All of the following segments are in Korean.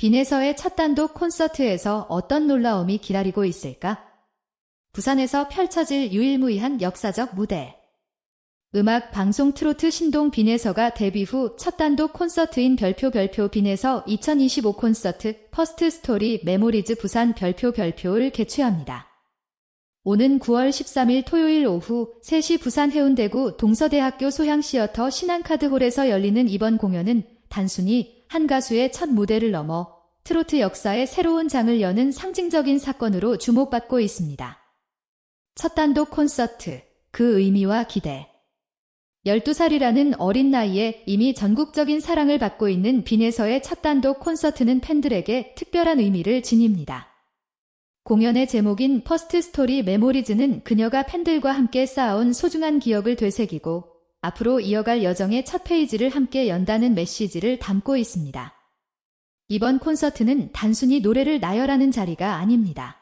빈에서의 첫 단독 콘서트에서 어떤 놀라움이 기다리고 있을까? 부산에서 펼쳐질 유일무이한 역사적 무대. 음악 방송 트로트 신동 빈에서가 데뷔 후 첫 단독 콘서트인 별표 별표 빈에서 2025 콘서트 퍼스트 스토리 메모리즈 부산 별표 별표를 개최합니다. 오는 9월 13일 토요일 오후 3시 부산 해운대구 동서대학교 소향시어터 신한카드홀에서 열리는 이번 공연은 단순히 한 가수의 첫 무대를 넘어 트로트 역사의 새로운 장을 여는 상징적인 사건으로 주목받고 있습니다. 첫 단독 콘서트, 그 의미와 기대. 12살이라는 어린 나이에 이미 전국적인 사랑을 받고 있는 빈에서의 첫 단독 콘서트는 팬들에게 특별한 의미를 지닙니다. 공연의 제목인 퍼스트 스토리 메모리즈는 그녀가 팬들과 함께 쌓아온 소중한 기억을 되새기고 앞으로 이어갈 여정의 첫 페이지를 함께 연다는 메시지를 담고 있습니다. 이번 콘서트는 단순히 노래를 나열하는 자리가 아닙니다.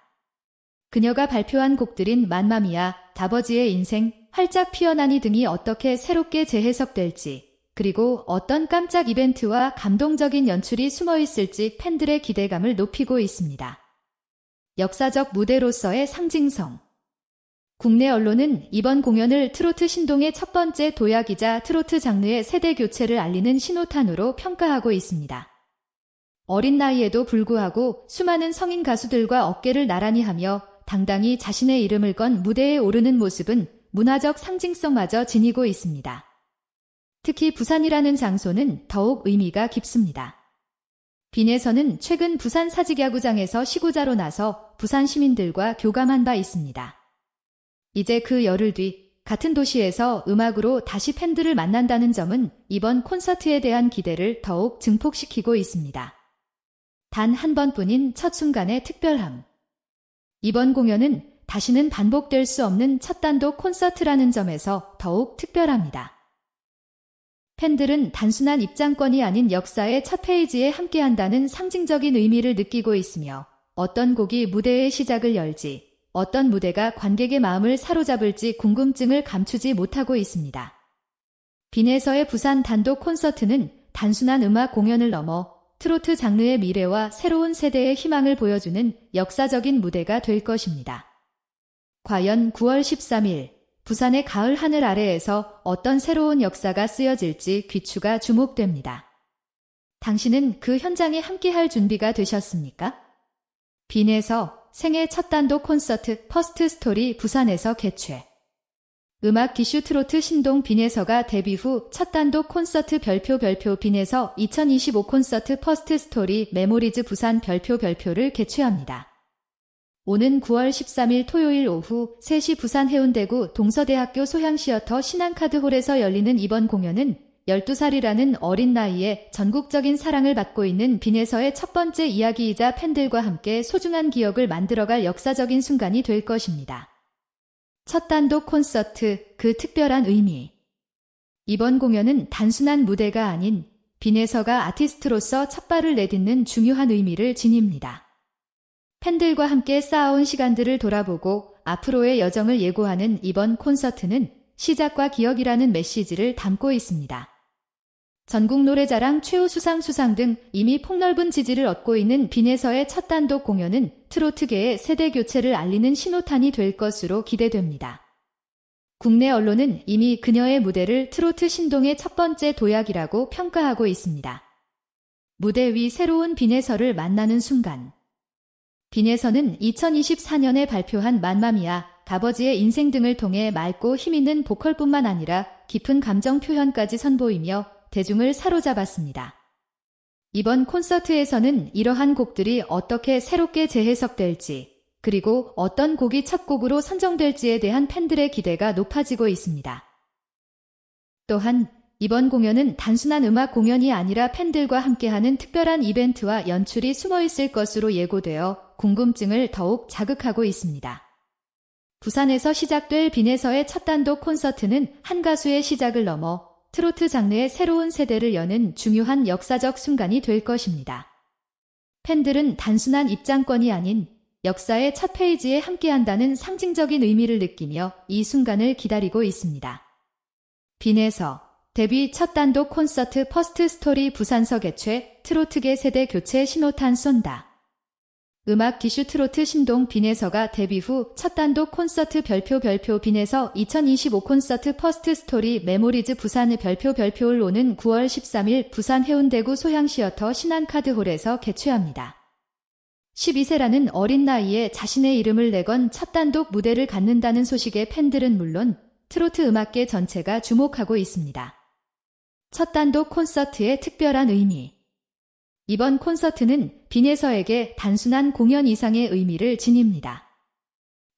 그녀가 발표한 곡들인 맘마미아, 다버지의 인생, 활짝 피어나니 등이 어떻게 새롭게 재해석될지, 그리고 어떤 깜짝 이벤트와 감동적인 연출이 숨어 있을지 팬들의 기대감을 높이고 있습니다. 역사적 무대로서의 상징성. 국내 언론은 이번 공연을 트로트 신동의 첫 번째 도약이자 트로트 장르의 세대 교체를 알리는 신호탄으로 평가하고 있습니다. 어린 나이에도 불구하고 수많은 성인 가수들과 어깨를 나란히 하며 당당히 자신의 이름을 건 무대에 오르는 모습은 문화적 상징성마저 지니고 있습니다. 특히 부산이라는 장소는 더욱 의미가 깊습니다. 빈에서는 최근 부산 사직야구장에서 시구자로 나서 부산 시민들과 교감한 바 있습니다. 이제 그 열흘 뒤 같은 도시에서 음악으로 다시 팬들을 만난다는 점은 이번 콘서트에 대한 기대를 더욱 증폭시키고 있습니다. 단 한 번뿐인 첫 순간의 특별함. 이번 공연은 다시는 반복될 수 없는 첫 단독 콘서트라는 점에서 더욱 특별합니다. 팬들은 단순한 입장권이 아닌 역사의 첫 페이지에 함께한다는 상징적인 의미를 느끼고 있으며 어떤 곡이 무대의 시작을 열지, 어떤 무대가 관객의 마음을 사로잡을지 궁금증을 감추지 못하고 있습니다. 빈에서의 부산 단독 콘서트는 단순한 음악 공연을 넘어 트로트 장르의 미래와 새로운 세대의 희망을 보여주는 역사적인 무대가 될 것입니다. 과연 9월 13일 부산의 가을 하늘 아래에서 어떤 새로운 역사가 쓰여질지 귀추가 주목됩니다. 당신은 그 현장에 함께할 준비가 되셨습니까? 빈에서 생애 첫 단독 콘서트 퍼스트 스토리 부산에서 개최. 음악 기슈 트로트 신동 빈에서가 데뷔 후 첫 단독 콘서트 별표 별표 빈에서 2025 콘서트 퍼스트 스토리 메모리즈 부산 별표 별표를 개최합니다. 오는 9월 13일 토요일 오후 3시 부산 해운대구 동서대학교 소향시어터 신한카드홀에서 열리는 이번 공연은 12살이라는 어린 나이에 전국적인 사랑을 받고 있는 빈에서의 첫 번째 이야기이자 팬들과 함께 소중한 기억을 만들어갈 역사적인 순간이 될 것입니다. 첫 단독 콘서트, 그 특별한 의미. 이번 공연은 단순한 무대가 아닌 빈에서가 아티스트로서 첫 발을 내딛는 중요한 의미를 지닙니다. 팬들과 함께 쌓아온 시간들을 돌아보고 앞으로의 여정을 예고하는 이번 콘서트는 시작과 기억이라는 메시지를 담고 있습니다. 전국 노래자랑 최우수상 수상 등 이미 폭넓은 지지를 얻고 있는 빈에서의 첫 단독 공연은 트로트계의 세대 교체를 알리는 신호탄이 될 것으로 기대됩니다. 국내 언론은 이미 그녀의 무대를 트로트 신동의 첫 번째 도약이라고 평가하고 있습니다. 무대 위 새로운 빈에서를 만나는 순간 빈에서는 2024년에 발표한 맘마미아, 다버지의 인생 등을 통해 맑고 힘있는 보컬뿐만 아니라 깊은 감정 표현까지 선보이며 대중을 사로잡았습니다. 이번 콘서트에서는 이러한 곡들이 어떻게 새롭게 재해석될지, 그리고 어떤 곡이 첫 곡으로 선정될지에 대한 팬들의 기대가 높아지고 있습니다. 또한 이번 공연은 단순한 음악 공연이 아니라 팬들과 함께하는 특별한 이벤트와 연출이 숨어 있을 것으로 예고되어 궁금증을 더욱 자극하고 있습니다. 부산에서 시작될 빈에서의 첫 단독 콘서트는 한 가수의 시작을 넘어 트로트 장르의 새로운 세대를 여는 중요한 역사적 순간이 될 것입니다. 팬들은 단순한 입장권이 아닌 역사의 첫 페이지에 함께한다는 상징적인 의미를 느끼며 이 순간을 기다리고 있습니다. 빈에서 데뷔 첫 단독 콘서트 퍼스트 스토리 부산서 개최 트로트계 세대 교체 신호탄 쏜다. 음악 기슈 트로트 신동 빈에서가 데뷔 후 첫 단독 콘서트 별표 별표 빈에서 2025 콘서트 퍼스트 스토리 메모리즈 부산의 별표 별표를 오는 9월 13일 부산 해운대구 소향시어터 신한카드홀에서 개최합니다. 12세라는 어린 나이에 자신의 이름을 내건 첫 단독 무대를 갖는다는 소식에 팬들은 물론 트로트 음악계 전체가 주목하고 있습니다. 첫 단독 콘서트의 특별한 의미 이번 콘서트는 빈에서에게 단순한 공연 이상의 의미를 지닙니다.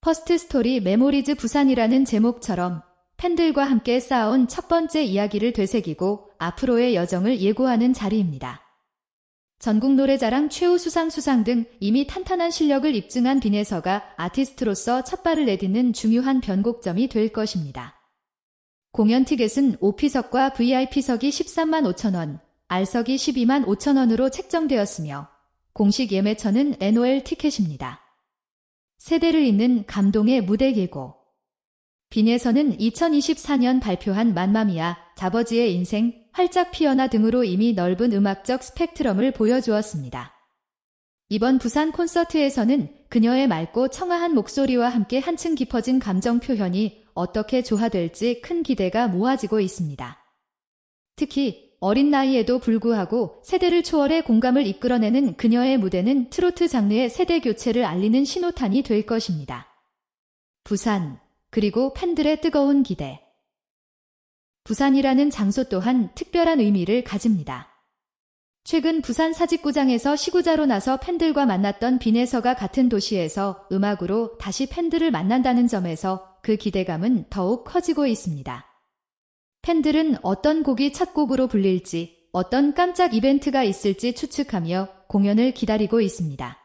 퍼스트 스토리 메모리즈 부산이라는 제목처럼 팬들과 함께 쌓아온 첫 번째 이야기를 되새기고 앞으로의 여정을 예고하는 자리입니다. 전국 노래자랑 최우 수상 수상 등 이미 탄탄한 실력을 입증한 빈에서가 아티스트로서 첫 발을 내딛는 중요한 변곡점이 될 것입니다. 공연 티켓은 오피석과 VIP석이 13만 5천원, R석이 12만 5천원으로 책정되었으며 공식 예매처는 NOL 티켓입니다. 세대를 잇는 감동의 무대 계고 빈에서는 2024년 발표한 만마미아, 자버지의 인생, 활짝 피어나 등으로 이미 넓은 음악적 스펙트럼을 보여주었습니다. 이번 부산 콘서트에서는 그녀의 맑고 청아한 목소리와 함께 한층 깊어진 감정 표현이 어떻게 조화될지 큰 기대가 모아지고 있습니다. 특히 어린 나이에도 불구하고 세대를 초월해 공감을 이끌어내는 그녀의 무대는 트로트 장르의 세대 교체를 알리는 신호탄이 될 것입니다. 부산, 그리고 팬들의 뜨거운 기대. 부산이라는 장소 또한 특별한 의미를 가집니다. 최근 부산 사직구장에서 시구자로 나서 팬들과 만났던 빈에서가 같은 도시에서 음악으로 다시 팬들을 만난다는 점에서 그 기대감은 더욱 커지고 있습니다. 팬들은 어떤 곡이 첫 곡으로 불릴지, 어떤 깜짝 이벤트가 있을지 추측하며 공연을 기다리고 있습니다.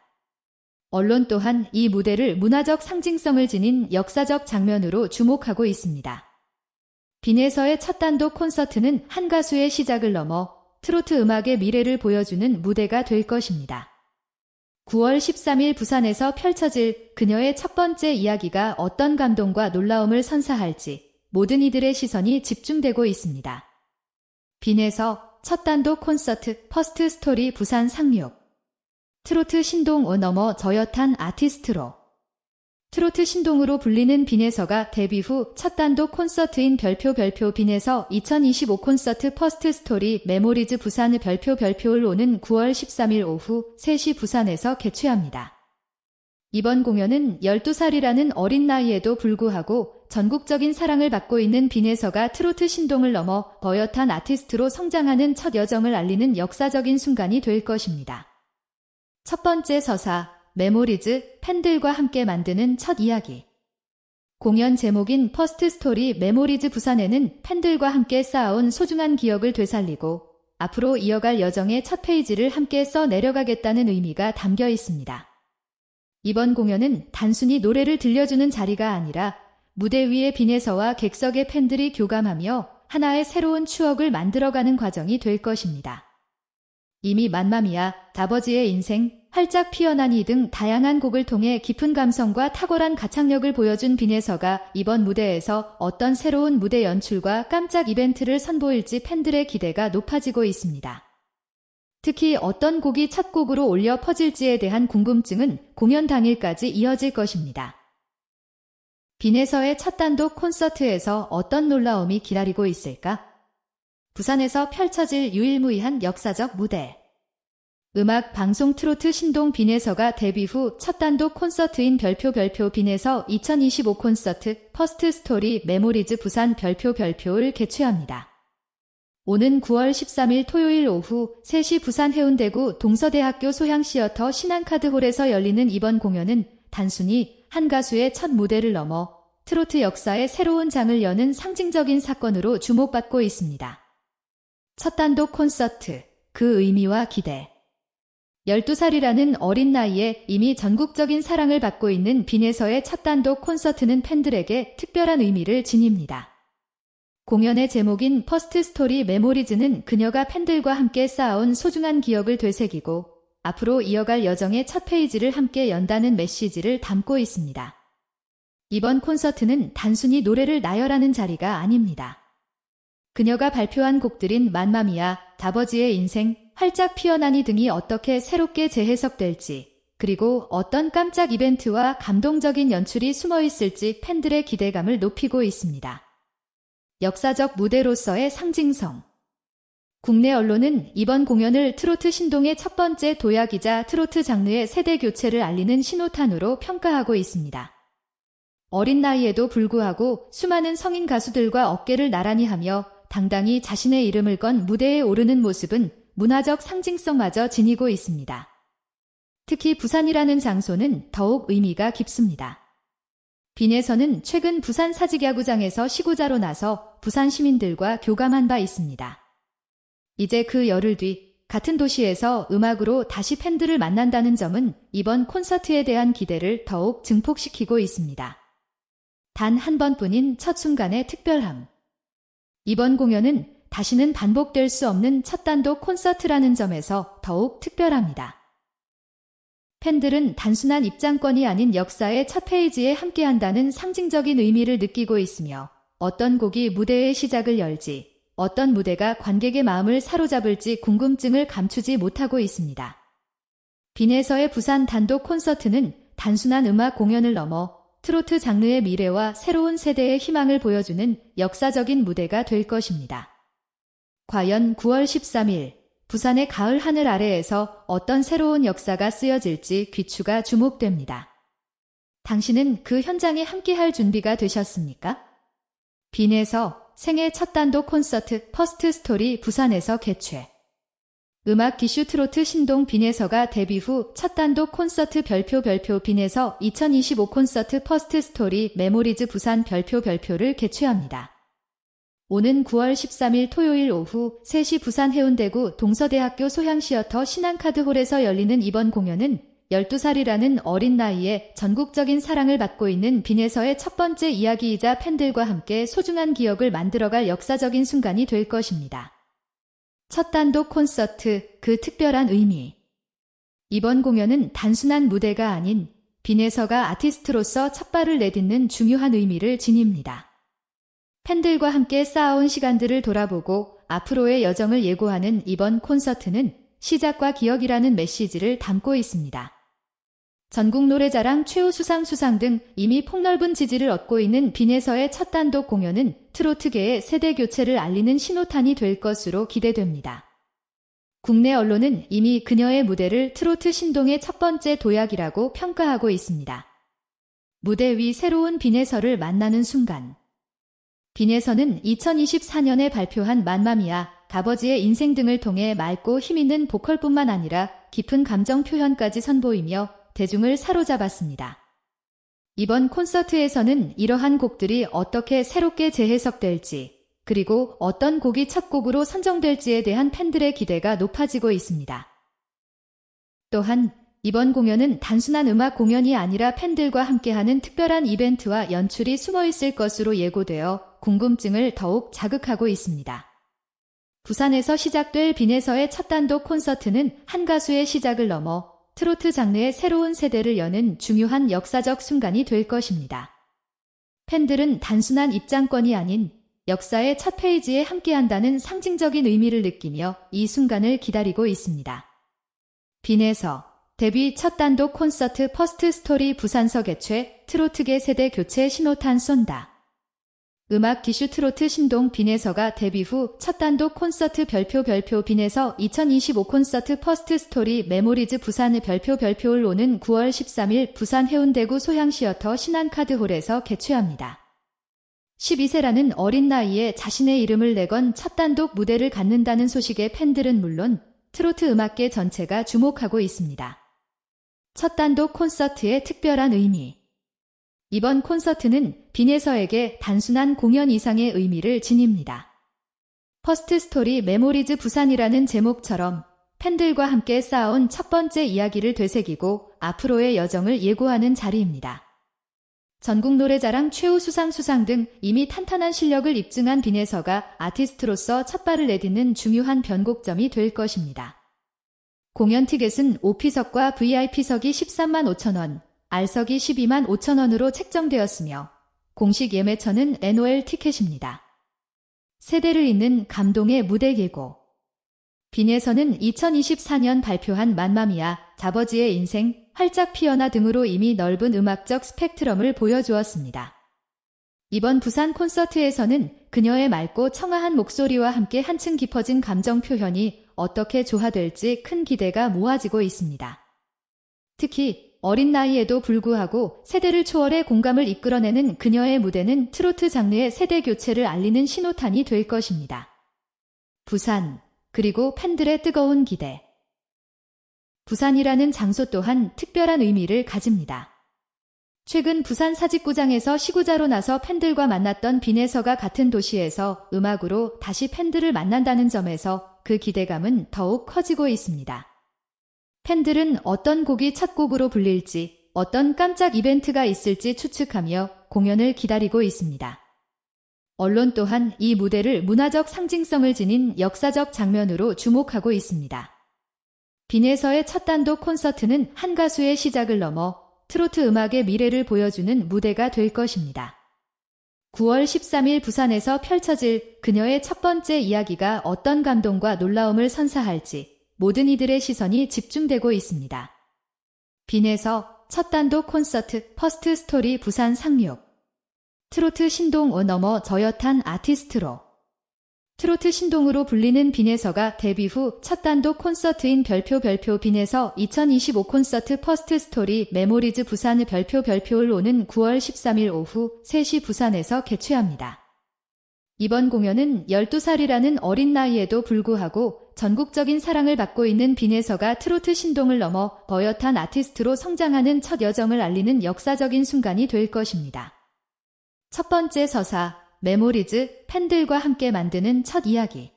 언론 또한 이 무대를 문화적 상징성을 지닌 역사적 장면으로 주목하고 있습니다. 빈에서의 첫 단독 콘서트는 한 가수의 시작을 넘어 트로트 음악의 미래를 보여주는 무대가 될 것입니다. 9월 13일 부산에서 펼쳐질 그녀의 첫 번째 이야기가 어떤 감동과 놀라움을 선사할지 모든 이들의 시선이 집중되고 있습니다. 빈에서 첫 단독 콘서트 퍼스트 스토리 부산 상륙 트로트 신동 넘어 저엿한 아티스트로 트로트 신동으로 불리는 빈에서가 데뷔 후 첫 단독 콘서트인 별표 별표 빈에서 2025 콘서트 퍼스트 스토리 메모리즈 부산의 별표 별표를 오는 9월 13일 오후 3시 부산에서 개최합니다. 이번 공연은 12살이라는 어린 나이에도 불구하고 전국적인 사랑을 받고 있는 빈에서가 트로트 신동을 넘어 버엿한 아티스트로 성장하는 첫 여정을 알리는 역사적인 순간이 될 것입니다. 첫 번째 서사, 메모리즈, 팬들과 함께 만드는 첫 이야기. 공연 제목인 퍼스트 스토리 메모리즈 부산에는 팬들과 함께 쌓아온 소중한 기억을 되살리고 앞으로 이어갈 여정의 첫 페이지를 함께 써 내려가겠다는 의미가 담겨 있습니다. 이번 공연은 단순히 노래를 들려주는 자리가 아니라 무대 위의 빈에서와 객석의 팬들이 교감하며 하나의 새로운 추억을 만들어가는 과정이 될 것입니다. 이미 만마미아, 다버지의 인생, 활짝 피어나니 등 다양한 곡을 통해 깊은 감성과 탁월한 가창력을 보여준 빈에서가 이번 무대에서 어떤 새로운 무대 연출과 깜짝 이벤트를 선보일지 팬들의 기대가 높아지고 있습니다. 특히 어떤 곡이 첫 곡으로 올려 퍼질지에 대한 궁금증은 공연 당일까지 이어질 것입니다. 빈에서의 첫 단독 콘서트에서 어떤 놀라움이 기다리고 있을까? 부산에서 펼쳐질 유일무이한 역사적 무대. 음악 방송 트로트 신동 빈에서가 데뷔 후 첫 단독 콘서트인 별표 별표 빈에서 2025 콘서트 퍼스트 스토리 메모리즈 부산 별표 별표를 개최합니다. 오는 9월 13일 토요일 오후 3시 부산 해운대구 동서대학교 소향시어터 신한카드홀에서 열리는 이번 공연은 단순히 한 가수의 첫 무대를 넘어 트로트 역사의 새로운 장을 여는 상징적인 사건으로 주목받고 있습니다. 첫 단독 콘서트, 그 의미와 기대. 12살이라는 어린 나이에 이미 전국적인 사랑을 받고 있는 빈에서의 첫 단독 콘서트는 팬들에게 특별한 의미를 지닙니다. 공연의 제목인 퍼스트 스토리 메모리즈는 그녀가 팬들과 함께 쌓아온 소중한 기억을 되새기고 앞으로 이어갈 여정의 첫 페이지를 함께 연다는 메시지를 담고 있습니다. 이번 콘서트는 단순히 노래를 나열하는 자리가 아닙니다. 그녀가 발표한 곡들인 맘마미아, 다버지의 인생, 활짝 피어나니 등이 어떻게 새롭게 재해석될지, 그리고 어떤 깜짝 이벤트와 감동적인 연출이 숨어 있을지 팬들의 기대감을 높이고 있습니다. 역사적 무대로서의 상징성. 국내 언론은 이번 공연을 트로트 신동의 첫 번째 도약이자 트로트 장르의 세대 교체를 알리는 신호탄으로 평가하고 있습니다. 어린 나이에도 불구하고 수많은 성인 가수들과 어깨를 나란히 하며 당당히 자신의 이름을 건 무대에 오르는 모습은 문화적 상징성마저 지니고 있습니다. 특히 부산이라는 장소는 더욱 의미가 깊습니다. 빈에서는 최근 부산 사직야구장에서 시구자로 나서 부산 시민들과 교감한 바 있습니다. 이제 그 열흘 뒤 같은 도시에서 음악으로 다시 팬들을 만난다는 점은 이번 콘서트에 대한 기대를 더욱 증폭시키고 있습니다. 단 한 번뿐인 첫 순간의 특별함. 이번 공연은 다시는 반복될 수 없는 첫 단독 콘서트라는 점에서 더욱 특별합니다. 팬들은 단순한 입장권이 아닌 역사의 첫 페이지에 함께한다는 상징적인 의미를 느끼고 있으며 어떤 곡이 무대의 시작을 열지, 어떤 무대가 관객의 마음을 사로잡을지 궁금증을 감추지 못하고 있습니다. 빈에서의 부산 단독 콘서트는 단순한 음악 공연을 넘어 트로트 장르의 미래와 새로운 세대의 희망을 보여주는 역사적인 무대가 될 것입니다. 과연 9월 13일 부산의 가을 하늘 아래에서 어떤 새로운 역사가 쓰여질지 귀추가 주목됩니다. 당신은 그 현장에 함께할 준비가 되셨습니까? 빈에서 생애 첫 단독 콘서트 퍼스트 스토리 부산에서 개최. 음악 기슈 트로트 신동 빈에서가 데뷔 후 첫 단독 콘서트 별표 별표 빈에서 2025 콘서트 퍼스트 스토리 메모리즈 부산 별표 별표를 개최합니다. 오는 9월 13일 토요일 오후 3시 부산 해운대구 동서대학교 소향시어터 신한카드홀에서 열리는 이번 공연은 12살이라는 어린 나이에 전국적인 사랑을 받고 있는 빈에서의 첫 번째 이야기이자 팬들과 함께 소중한 기억을 만들어갈 역사적인 순간이 될 것입니다. 첫 단독 콘서트, 그 특별한 의미. 이번 공연은 단순한 무대가 아닌 빈에서가 아티스트로서 첫 발을 내딛는 중요한 의미를 지닙니다. 팬들과 함께 쌓아온 시간들을 돌아보고 앞으로의 여정을 예고하는 이번 콘서트는 시작과 기억이라는 메시지를 담고 있습니다. 전국 노래자랑 최우수상 수상 등 이미 폭넓은 지지를 얻고 있는 빈에서의 첫 단독 공연은 트로트계의 세대 교체를 알리는 신호탄이 될 것으로 기대됩니다. 국내 언론은 이미 그녀의 무대를 트로트 신동의 첫 번째 도약이라고 평가하고 있습니다. 무대 위 새로운 빈에서를 만나는 순간. 빈에서는 2024년에 발표한 만마미아, 가버지의 인생 등을 통해 맑고 힘있는 보컬뿐만 아니라 깊은 감정 표현까지 선보이며 대중을 사로잡았습니다. 이번 콘서트에서는 이러한 곡들이 어떻게 새롭게 재해석될지, 그리고 어떤 곡이 첫 곡으로 선정될지에 대한 팬들의 기대가 높아지고 있습니다. 또한 이번 공연은 단순한 음악 공연이 아니라 팬들과 함께하는 특별한 이벤트와 연출이 숨어 있을 것으로 예고되어 궁금증을 더욱 자극하고 있습니다. 부산에서 시작될 빈에서의 첫 단독 콘서트는 한 가수의 시작을 넘어 트로트 장르의 새로운 세대를 여는 중요한 역사적 순간이 될 것입니다. 팬들은 단순한 입장권이 아닌 역사의 첫 페이지에 함께한다는 상징적인 의미를 느끼며 이 순간을 기다리고 있습니다. 빈에서 데뷔 첫 단독 콘서트 퍼스트 스토리 부산서 개최 트로트계 세대 교체 신호탄 쏜다. 음악 기슈 트로트 신동 빈에서가 데뷔 후 첫 단독 콘서트 별표 별표 빈에서 2025 콘서트 퍼스트 스토리 메모리즈 부산의 별표 별표를 오는 9월 13일 부산 해운대구 소향시어터 신한카드홀에서 개최합니다. 12세라는 어린 나이에 자신의 이름을 내건 첫 단독 무대를 갖는다는 소식에 팬들은 물론 트로트 음악계 전체가 주목하고 있습니다. 첫 단독 콘서트의 특별한 의미. 이번 콘서트는 빈에서에게 단순한 공연 이상의 의미를 지닙니다. 퍼스트 스토리 메모리즈 부산이라는 제목처럼 팬들과 함께 쌓아온 첫 번째 이야기를 되새기고 앞으로의 여정을 예고하는 자리입니다. 전국 노래자랑 최우 수상 수상 등 이미 탄탄한 실력을 입증한 빈에서가 아티스트로서 첫 발을 내딛는 중요한 변곡점이 될 것입니다. 공연 티켓은 OP석과 VIP석이 13만 5천원, R석이 12만 5천원으로 책정되었으며 공식 예매처는 NOL 티켓입니다. 세대를 잇는 감동의 무대 계고. 빈에서는 2024년 발표한 맘마미아, 자버지의 인생, 활짝 피어나 등으로 이미 넓은 음악적 스펙트럼을 보여주었습니다. 이번 부산 콘서트에서는 그녀의 맑고 청아한 목소리와 함께 한층 깊어진 감정 표현이 어떻게 조화될지 큰 기대가 모아지고 있습니다. 특히 어린 나이에도 불구하고 세대를 초월해 공감을 이끌어내는 그녀의 무대는 트로트 장르의 세대 교체를 알리는 신호탄이 될 것입니다. 부산, 그리고 팬들의 뜨거운 기대. 부산이라는 장소 또한 특별한 의미를 가집니다. 최근 부산 사직구장에서 시구자로 나서 팬들과 만났던 빈에서가 같은 도시에서 음악으로 다시 팬들을 만난다는 점에서 그 기대감은 더욱 커지고 있습니다. 팬들은 어떤 곡이 첫 곡으로 불릴지, 어떤 깜짝 이벤트가 있을지 추측하며 공연을 기다리고 있습니다. 언론 또한 이 무대를 문화적 상징성을 지닌 역사적 장면으로 주목하고 있습니다. 빈에서의 첫 단독 콘서트는 한 가수의 시작을 넘어 트로트 음악의 미래를 보여주는 무대가 될 것입니다. 9월 13일 부산에서 펼쳐질 그녀의 첫 번째 이야기가 어떤 감동과 놀라움을 선사할지 모든 이들의 시선이 집중되고 있습니다. 빈에서 첫 단독 콘서트 퍼스트 스토리 부산 상륙 트로트 신동오 넘어 저엿한 아티스트로 트로트 신동으로 불리는 빈에서가 데뷔 후 첫 단독 콘서트인 별표 별표 빈에서 2025 콘서트 퍼스트 스토리 메모리즈 부산의 별표 별표를 오는 9월 13일 오후 3시 부산에서 개최합니다. 이번 공연은 12살이라는 어린 나이에도 불구하고 전국적인 사랑을 받고 있는 빈에서가 트로트 신동을 넘어 버엿한 아티스트로 성장하는 첫 여정을 알리는 역사적인 순간이 될 것입니다. 첫 번째 서사, 메모리즈, 팬들과 함께 만드는 첫 이야기.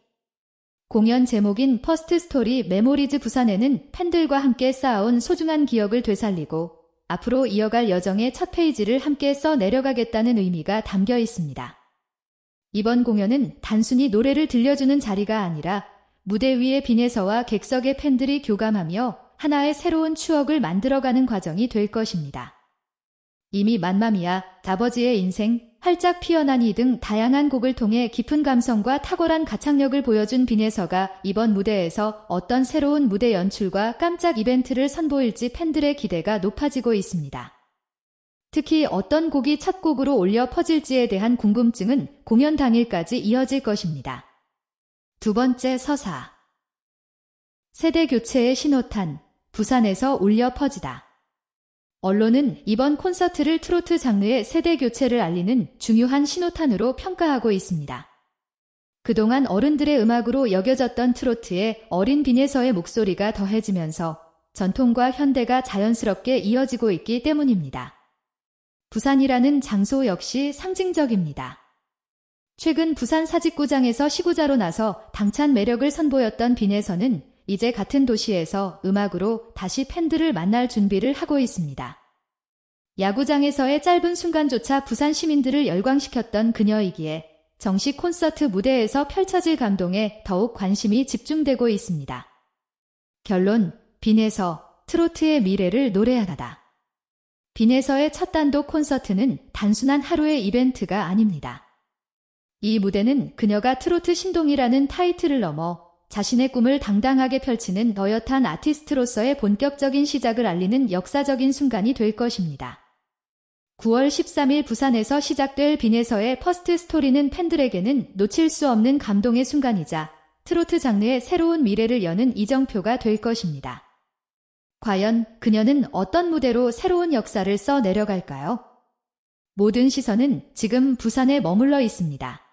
공연 제목인 퍼스트 스토리 메모리즈 부산에는 팬들과 함께 쌓아온 소중한 기억을 되살리고 앞으로 이어갈 여정의 첫 페이지를 함께 써 내려가겠다는 의미가 담겨 있습니다. 이번 공연은 단순히 노래를 들려주는 자리가 아니라 무대 위의 빈에서와 객석의 팬들이 교감하며 하나의 새로운 추억을 만들어가는 과정이 될 것입니다. 이미 만마미아, 다버지의 인생, 활짝 피어나니 등 다양한 곡을 통해 깊은 감성과 탁월한 가창력을 보여준 빈에서가 이번 무대에서 어떤 새로운 무대 연출과 깜짝 이벤트를 선보일지 팬들의 기대가 높아지고 있습니다. 특히 어떤 곡이 첫 곡으로 올려 퍼질지에 대한 궁금증은 공연 당일까지 이어질 것입니다. 두 번째 서사 세대 교체의 신호탄 부산에서 울려 퍼지다. 언론은 이번 콘서트를 트로트 장르의 세대 교체를 알리는 중요한 신호탄으로 평가하고 있습니다. 그동안 어른들의 음악으로 여겨졌던 트로트의 어린 빈에서의 목소리가 더해지면서 전통과 현대가 자연스럽게 이어지고 있기 때문입니다. 부산이라는 장소 역시 상징적입니다. 최근 부산 사직구장에서 시구자로 나서 당찬 매력을 선보였던 빈에서는 이제 같은 도시에서 음악으로 다시 팬들을 만날 준비를 하고 있습니다. 야구장에서의 짧은 순간조차 부산 시민들을 열광시켰던 그녀이기에 정식 콘서트 무대에서 펼쳐질 감동에 더욱 관심이 집중되고 있습니다. 결론, 빈에서 트로트의 미래를 노래하다. 빈에서의 첫 단독 콘서트는 단순한 하루의 이벤트가 아닙니다. 이 무대는 그녀가 트로트 신동이라는 타이틀을 넘어 자신의 꿈을 당당하게 펼치는 너엿한 아티스트로서의 본격적인 시작을 알리는 역사적인 순간이 될 것입니다. 9월 13일 부산에서 시작될 빈에서의 퍼스트 스토리는 팬들에게는 놓칠 수 없는 감동의 순간이자 트로트 장르의 새로운 미래를 여는 이정표가 될 것입니다. 과연 그녀는 어떤 무대로 새로운 역사를 써 내려갈까요? 모든 시선은 지금 부산에 머물러 있습니다.